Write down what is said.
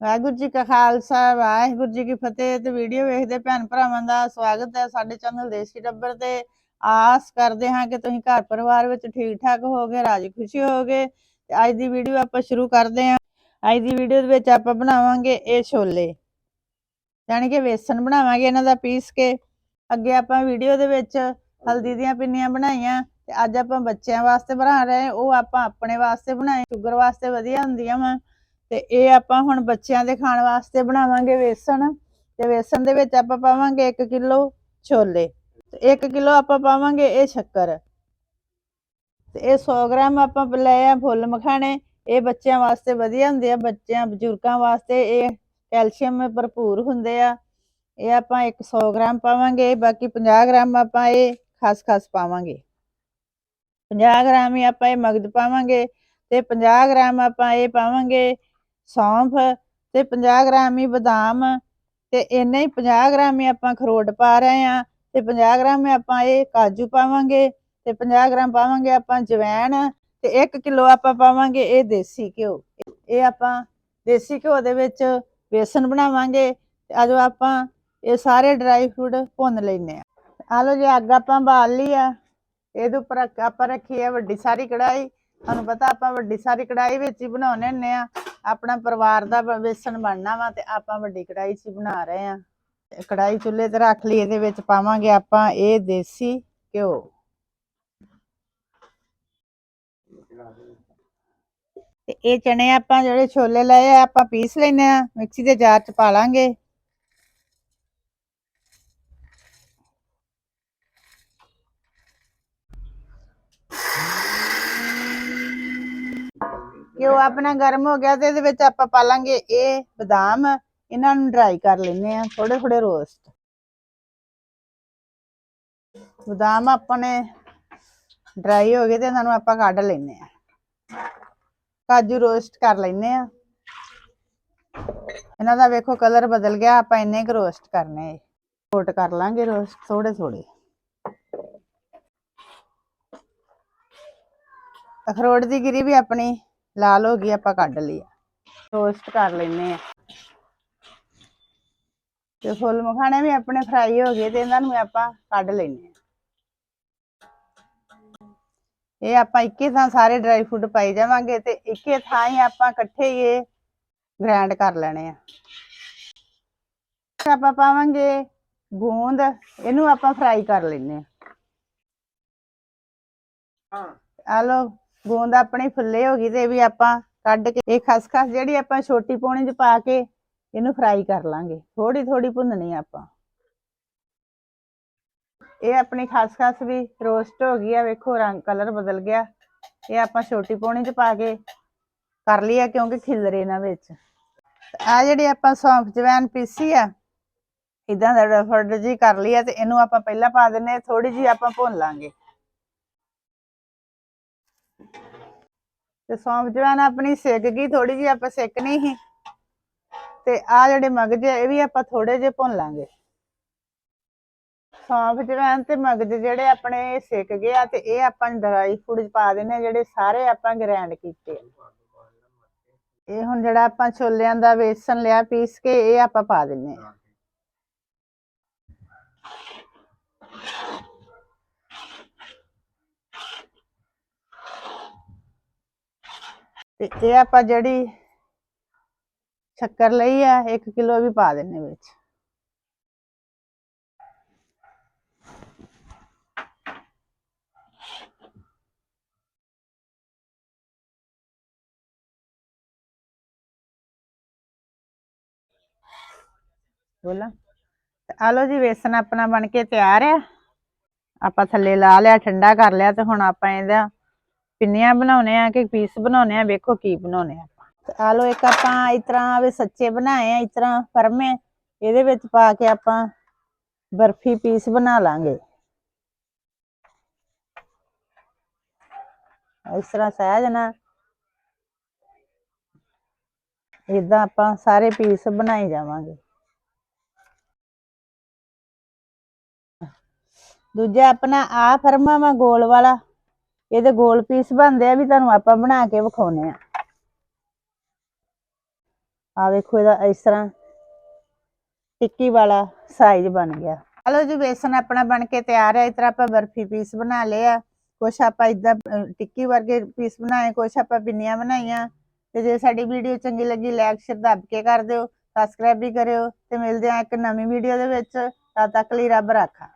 ਵਾਹਿਗੁਰੂ ਜੀ ਕਾ ਖਾਲਸਾ, ਵਾਹਿਗੁਰੂ ਜੀ ਕੀ ਫਤਿਹ ਤੇ ਵੀਡੀਓ ਵੇਖਦੇ ਭੈਣ ਭਰਾਵਾਂ ਦਾ ਸਵਾਗਤ ਹੈ ਸਾਡੇ ਚੈਨਲ ਦੇਸੀ ਟੱਬਰ ਤੇ। ਆਸ ਕਰਦੇ ਹਾਂ ਕਿ ਤੁਸੀਂ ਘਰ ਪਰਿਵਾਰ ਵਿੱਚ ਠੀਕ ਠਾਕ ਹੋਗੇ ਰਾਜੀ ਖੁਸ਼ੀ ਹੋਗੇ ਤੇ ਅੱਜ ਦੀ ਵੀਡੀਓ ਆਪਾਂ ਸ਼ੁਰੂ ਕਰਦੇ ਹਾਂ। ਅੱਜ ਦੀ ਵੀਡੀਓ ਦੇ ਵਿੱਚ ਆਪਾਂ ਬਣਾਵਾਂਗੇ ਇਹ ਛੋਲੇ। ਯਾਨੀ ਕਿ ਵੇਸਣ ਬਣਾਵਾਂਗੇ ਇਹਨਾਂ ਦਾ ਪੀਸ ਕੇ। ਅੱਗੇ ਆਪਾਂ ਵੀਡੀਓ ਦੇ ਵਿੱਚ ਹਲਦੀ ਦੀਆਂ ਪਿੰਨੀਆਂ ਬਣਾਈਆਂ ਤੇ ਅੱਜ ਆਪਾਂ ਬੱਚਿਆਂ ਵਾਸਤੇ ਬਣਾ ਰਹੇ ਉਹ ਆਪਾਂ ਆਪਣੇ ਵਾਸਤੇ ਬਣਾਏ। ਸ਼ੂਗਰ ਵਾਸਤੇ ਵਧੀਆ ਹੁੰਦੀਆਂ ਵਾ। ਤੇ ਇਹ ਆਪਾਂ ਹੁਣ ਬੱਚਿਆਂ ਦੇ ਖਾਣ ਵਾਸਤੇ ਬਣਾਵਾਂਗੇ ਵੇਸਣ, ਤੇ ਵੇਸਣ ਦੇ ਵਿੱਚ ਆਪਾਂ ਪਾਵਾਂਗੇ 1 ਕਿਲੋ ਛੋਲੇ, ਤੇ 1 ਕਿਲੋ ਆਪਾਂ ਪਾਵਾਂਗੇ ਇਹ ਸ਼ੱਕਰ। ਤੇ ਇਹ 100 ਗ੍ਰਾਮ ਆਪਾਂ ਲਏ ਆ ਫੁੱਲ ਮਖਾਣੇ, ਇਹ ਬੱਚਿਆਂ ਵਾਸਤੇ ਵਧੀਆ ਹੁੰਦੇ ਆ, ਬੱਚਿਆਂ, ਬਜ਼ੁਰਗਾਂ ਵਾਸਤੇ ਇਹ ਕੈਲਸ਼ੀਅਮ ਭਰਪੂਰ ਹੁੰਦੇ ਆ। ਇਹ ਆਪਾਂ 100 ਗ੍ਰਾਮ ਪਾਵਾਂਗੇ, ਬਾਕੀ 50 ਗ੍ਰਾਮ ਆਪਾਂ ਇਹ ਖਸਖਸ ਪਾਵਾਂਗੇ। 50 ਗ੍ਰਾਮ ਹੀ ਆਪਾਂ ਇਹ ਮਗਜ ਪਾਵਾਂਗੇ, ਤੇ 50 ਗ੍ਰਾਮ ਆਪਾਂ ਇਹ ਪਾਵਾਂਗੇ ਸੌਂਫ ਤੇ 50 ਗ੍ਰਾਮ ਹੀ ਬਦਾਮ ਤੇ ਇੰਨੇ ਹੀ 50 ਗ੍ਰਾਮ ਹੀ ਆਪਾਂ ਖਰੋਟ ਪਾ ਰਹੇ ਆ ਤੇ 50 ਗ੍ਰਾਮ ਆਪਾਂ ਇਹ ਕਾਜੂ ਪਾਵਾਂਗੇ ਤੇ 50 ਗ੍ਰਾਮ ਪਾਵਾਂਗੇ ਆਪਾਂ ਜਵੈਣ ਤੇ 1 ਕਿਲੋ ਆਪਾਂ ਪਾਵਾਂਗੇ ਇਹ ਦੇਸੀ ਘਿਓ। ਇਹ ਆਪਾਂ ਦੇਸੀ ਘਿਓ ਦੇ ਵਿੱਚ ਬੇਸਨ ਬਣਾਵਾਂਗੇ ਤੇ ਅਜੋ ਆਪਾਂ ਇਹ ਸਾਰੇ ਡਰਾਈ ਫਰੂਟ ਭੁੰਨ ਲੈਨੇ ਆ ਆ ਲੋ ਜੀ, ਅੱਗ ਆਪਾਂ ਬਾਲ ਲਈ ਆ। ਇਹਦੇ ਉੱਪਰ ਆਪਾਂ ਰੱਖੀ ਆ ਵੱਡੀ ਸਾਰੀ ਕੜਾਈ ਤੁਹਾਨੂੰ ਪਤਾ ਆਪਾਂ ਵੱਡੀ ਸਾਰੀ ਕੜਾਈ ਵਿੱਚ ਹੀ ਬਣਾਉਣੇ ਹੁੰਨੇ ਆ ਆਪਣਾ ਪਰਿਵਾਰ ਦਾ ਬ- ਵੇਸਣ ਬਣਨਾ ਵਾ ਤੇ ਆਪਾਂ ਵੱਡੀ ਕੜਾਈ 'ਚ ਹੀ ਬਣਾ ਰਹੇ ਆ। ਤੇ ਕੜਾਈ ਚੁੱਲ੍ਹੇ ਤੇ ਰੱਖ ਲਈ, ਇਹਦੇ ਵਿੱਚ ਪਾਵਾਂਗੇ ਆਪਾਂ ਇਹ ਦੇਸੀ ਘਿਓ। ਤੇ ਇਹ ਚਣੇ ਆਪਾਂ ਜਿਹੜੇ ਛੋਲੇ ਲਏ ਆ, ਆਪਾਂ ਪੀਸ ਲੈਨੇ ਆ, ਮਿਕਸੀ ਦੇ ਜਾਰ 'ਚ ਪਾ ਲਾਂਗੇ। ਘਿਓ ਆਪਣਾ ਗਰਮ ਹੋ ਗਿਆ ਤੇ ਇਹਦੇ ਵਿੱਚ ਆਪਾਂ ਪਾ ਲਾਂਗੇ ਇਹ ਬਦਾਮ। ਇਹਨਾਂ ਨੂੰ ਡਰਾਈ ਕਰ ਲੈਨੇ ਆ ਥੋੜੇ ਥੋੜੇ ਰੋਸਟ ਬਦਾਮ ਆਪਣੇ ਡਰਾਈ ਹੋ ਗਏ ਤੇ ਇਹਨਾਂ ਨੂੰ ਆਪਾਂ ਕੱਢ ਲੈਨੇ ਆ ਕਾਜੂ ਰੋਸਟ ਕਰ ਲੈਨੇ ਆ ਇਹਨਾਂ ਦਾ ਵੇਖੋ ਕਲਰ ਬਦਲ ਗਿਆ, ਆਪਾਂ ਇੰਨੇ ਕੁ ਰੋਸਟ ਕਰਨੇ ਕੋਟ ਕਰ ਲਾਂਗੇ ਰੋਸਟ ਥੋੜੇ ਥੋੜੇ ਅਖਰੋਟ ਦੀ ਗਿਰੀ ਵੀ ਆਪਣੀ ਲਾਲ ਹੋ ਗਈ ਆਪਾਂ ਕੱਢ ਲਈ ਰੋਸਟ ਕਰ ਲੈਨੇ ਆ ਤੇ ਫੁੱਲ ਮਖਾਣੇ ਵੀ ਆਪਣੇ ਫਰਾਈ ਹੋ ਗਏ ਤੇ ਇਹਨਾਂ ਨੂੰ ਆਪਾਂ ਕੱਢ ਲੈਨੇ ਆ ਇਹ ਆਪਾਂ ਇੱਕੇ ਥਾਂ ਸਾਰੇ ਡਰਾਈ ਫਰੂਟ ਪਾਈ ਜਾਵਾਂਗੇ ਤੇ ਇੱਕੇ ਥਾਂ ਹੀ ਆਪਾਂ ਇਕੱਠੇ ਹੀ ਇਹ ਗ੍ਰਾਈਂਡ ਕਰ ਲੈਣੇ ਆ। ਆਪਾਂ ਪਾਵਾਂਗੇ ਗੂੰਦ ਇਹਨੂੰ ਆਪਾਂ ਫਰਾਈ ਕਰ ਲੈਨੇ ਆ ਆ ਲੋ ਗੂੰਦ ਆਪਣੀ ਫੁੱਲੇ ਹੋ ਗਈ ਤੇ ਵੀ ਆਪਾਂ ਕੱਢ ਕੇ, ਇਹ ਖਸਖਸ ਜਿਹੜੀ ਆਪਾਂ ਛੋਟੀ ਪੌਣੀ 'ਚ ਪਾ ਕੇ ਇਹਨੂੰ ਫਰਾਈ ਕਰ ਲਾਂਗੇ। ਥੋੜੀ ਥੋੜੀ ਭੁੰਨਣੀ ਆਪਾਂ। ਇਹ ਆਪਣੀ ਖਸਖਸ ਵੀ ਰੋਸਟ ਹੋ ਗਈ ਆ, ਵੇਖੋ ਰੰਗ ਕਲਰ ਬਦਲ ਗਿਆ। ਇਹ ਆਪਾਂ ਛੋਟੀ ਪੌਣੀ 'ਚ ਪਾ ਕੇ ਕਰ ਲਈ ਆ, ਕਿਉਂਕਿ ਖਿਲਰੇ ਇਹਨਾਂ ਵਿੱਚ। ਆ ਜਿਹੜੀ ਆਪਾਂ ਸੌਂਫ ਜਵੈਨ ਪੀਸੀ ਆ ਇਦਾਂ ਦਾ ਰਫੜ ਜੀ ਕਰ ਲਈ ਆ ਤੇ ਇਹਨੂੰ ਆਪਾਂ ਪਹਿਲਾਂ ਪਾ ਦਿੰਨੇ ਥੋੜੀ ਜੀ ਆਪਾਂ ਭੁੰਨ ਲਾਂਗੇ। ਤੇ ਸੌਂਫ ਜਵੈਨ ਆਪਣੀ ਸਿੱਕ ਗਈ ਥੋੜੀ ਜੀ ਆਪਾਂ ਸਿੱਕਣੀ ਸੀ। ਤੇ ਆ ਜਿਹੜੇ ਮਗਜ ਆ, ਇਹ ਵੀ ਆਪਾਂ ਥੋੜੇ ਜਿਹੇ ਭੁੰਨ ਲਾਂਗੇ। ਸੌਂਫ ਜਵੈਨ ਤੇ ਮਗਜ ਜਿਹੜੇ ਆਪਣੇ ਸਿੱਕ ਗਏ ਆ, ਤੇ ਇਹ ਆਪਾਂ ਡਰਾਈ ਫਰੂਟ ਚ ਪਾ ਦੇਣੇ ਆ, ਜਿਹੜੇ ਸਾਰੇ ਆਪਾਂ ਗ੍ਰੈਂਡ ਕੀਤੇ ਆ। ਇਹ ਹੁਣ ਜਿਹੜਾ ਆਪਾਂ ਛੋਲਿਆਂ ਦਾ ਵੇਸਣ ਲਿਆ, ਪੀਸ ਕੇ ਇਹ ਆਪਾਂ ਪਾ ਦਿੰਨੇ ਆ। ਤੇ ਇਹ ਆਪਾਂ ਜਿਹੜੀ ਸ਼ੱਕਰ ਲਈ ਆ 1 ਕਿਲੋ ਵੀ ਪਾ ਦਿੰਨੇ ਵਿੱਚ। ਬੋਲਾਂ। ਤੇ ਆ ਲੋ ਜੀ, ਵੇਸਣ ਆਪਣਾ ਬਣ ਕੇ ਤਿਆਰ ਆ। ਆਪਾਂ ਥੱਲੇ ਲਾ ਲਿਆ, ਠੰਡਾ ਕਰ ਲਿਆ ਤੇ ਹੁਣ ਆਪਾਂ ਇਹਦਾ ਪਿੰਨੀਆਂ ਬਣਾਉਣੇ ਆ ਕਿ ਪੀਸ ਬਣਾਉਣੇ ਆ, ਵੇਖੋ ਕੀ ਬਣਾਉਣੇ ਆ ਆ ਲੋ ਇੱਕ ਆਪਾਂ ਇਸ ਤਰ੍ਹਾਂ ਵੀ ਸੱਚੇ ਬਣਾਏ ਆ, ਇਸ ਤਰ੍ਹਾਂ ਫਰਮੇ। ਇਹਦੇ ਵਿੱਚ ਪਾ ਕੇ ਆਪਾਂ ਬਰਫੀ ਪੀਸ ਬਣਾ ਲਾਂਗੇ। ਇਸ ਤਰ੍ਹਾਂ ਸਹਿਜ ਨਾ। ਇਦਾਂ ਆਪਾਂ ਸਾਰੇ ਪੀਸ ਬਣਾਈ ਜਾਵਾਂਗੇ। ਦੂਜਾ ਆਪਣਾ ਆ ਫਰਮਾ ਵਾ, ਗੋਲ ਵਾਲਾ। ਇਹਦੇ ਗੋਲ ਪੀਸ ਬਣਦੇ ਆ ਵੀ ਤੁਹਾਨੂੰ ਆਪਾਂ ਬਣਾ ਕੇ ਵਿਖਾਉਨੇ ਆ। ਆ ਵੇਖੋ ਇਹਦਾ ਇਸ ਤਰ੍ਹਾਂ ਟਿੱਕੀ ਵਾਲਾ ਸਾਈਜ਼ ਬਣ ਗਿਆ। ਹਲੋ ਜੀ, ਬੇਸਨ ਆਪਣਾ ਬਣ ਕੇ ਤਿਆਰ ਹੈ ਇਸ ਤਰ੍ਹਾਂ ਆਪਾਂ ਬਰਫੀ ਪੀਸ ਬਣਾ ਲਏ ਆ। ਕੁਛ ਆਪਾਂ ਇਦਾਂ ਟਿੱਕੀ ਵਰਗੇ ਪੀਸ ਬਣਾਏ, ਕੁਛ ਆਪਾਂ ਬਿੰਨੀਆਂ ਬਣਾਈਆਂ। ਤੇ ਜੇ ਸਾਡੀ ਵੀਡੀਓ ਚੰਗੀ ਲੱਗੀ ਲਾਈਕ ਸ਼ੇਅਰ ਦੱਬ ਕੇ ਕਰ ਦਿਓ ਸਬਸਕ੍ਰਾਈਬ ਵੀ ਕਰਿਓ ਤੇ ਮਿਲਦੇ ਆ ਇੱਕ ਨਵੀਂ ਵੀਡੀਓ ਦੇ ਵਿੱਚ। ਤਦ ਤੱਕ ਲਈ ਰੱਬ ਰਾਖਾ।